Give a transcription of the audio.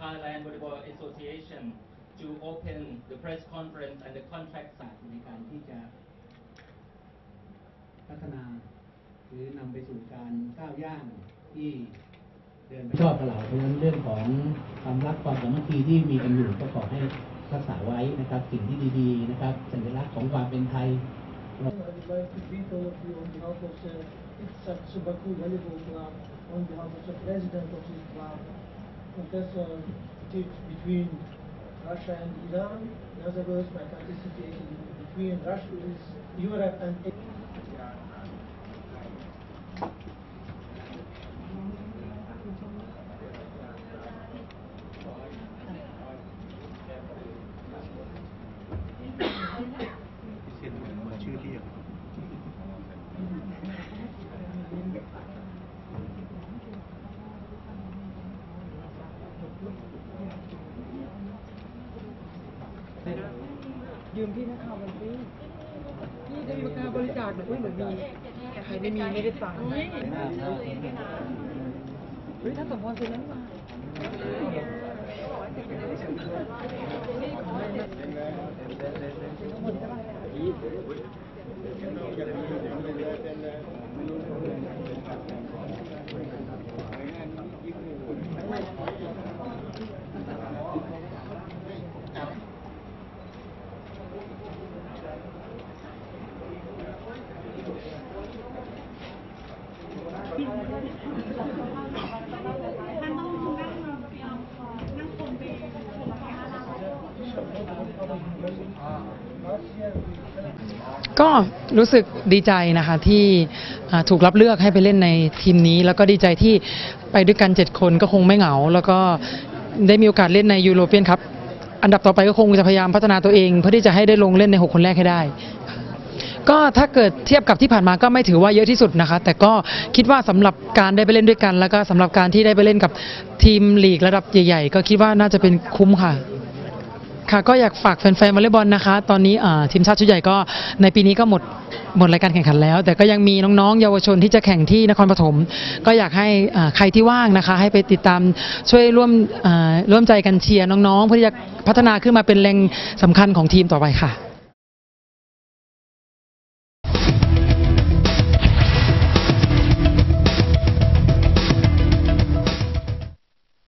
Thailand Volleyball Association to open the press conference and the contract ศาสตร์ในการที่จะพัฒนาหรือนำไปสู่การก้าวย่างที่เดินไปชอบตลาดเพราะฉะนั้นเรื่องของความรักความสามัคคีที่มีกันอยู่ก็ขอให้รักษาไว้นะครับสิ่งที่ดีๆนะครับสัญลักษณ์ของความเป็นไทย I would like to greet all of you on behalf of the Itsak Subaku Volleyball Club, on behalf of the president of this club. Uh, pitch between Russia and Iran. In other words, my situated between Russia, is Europe and Asia. ยืมพี่นักข่าวมันสิพี่จะมีการบริจาคหรือไม่เหมือนมีใครไม่มีไม่ได้ตังเฮ้ยถ้าสมพรซื้อนั้นมา ก็รู้สึกดีใจนะคะที่ถูกรับเลือกให้ไปเล่นในทีมนี้ แล้วก็ดีใจที่ไปด้วยกัน 7 คนก็คงไม่เหงา แล้วก็ได้มีโอกาสเล่นในยูโรเปียนครับ อันดับต่อไปก็คงจะพยายามพัฒนาตัวเอง เพื่อที่จะให้ได้ลงเล่นใน 6 คนแรกให้ได้ ก็ถ้าเกิดเทียบกับที่ผ่านมาก็ไม่ถือว่าเยอะที่สุดนะคะ แต่ก็คิดว่าสำหรับการได้ไปเล่นด้วยกัน แล้วก็สำหรับการที่ได้ไปเล่นกับทีมลีกระดับใหญ่ ๆ ก็คิดว่าน่าจะเป็นคุ้มค่ะ ค่ะก็อยากฝากแฟนๆวอลเลย์บอลนะคะ ตอนนี้ทีมชาติชุดใหญ่ก็ในปีนี้ก็หมดหมดรายการแข่งขันแล้ว แต่ก็ยังมีน้องๆ เยาวชนที่จะแข่งที่นครปฐมก็อยากให้ใครที่ว่างนะคะ ให้ไปติดตามช่วยร่วมร่วมใจกันเชียร์น้องๆ เพื่อที่จะพัฒนาขึ้นมาเป็นแรงสำคัญของทีมต่อไปค่ะ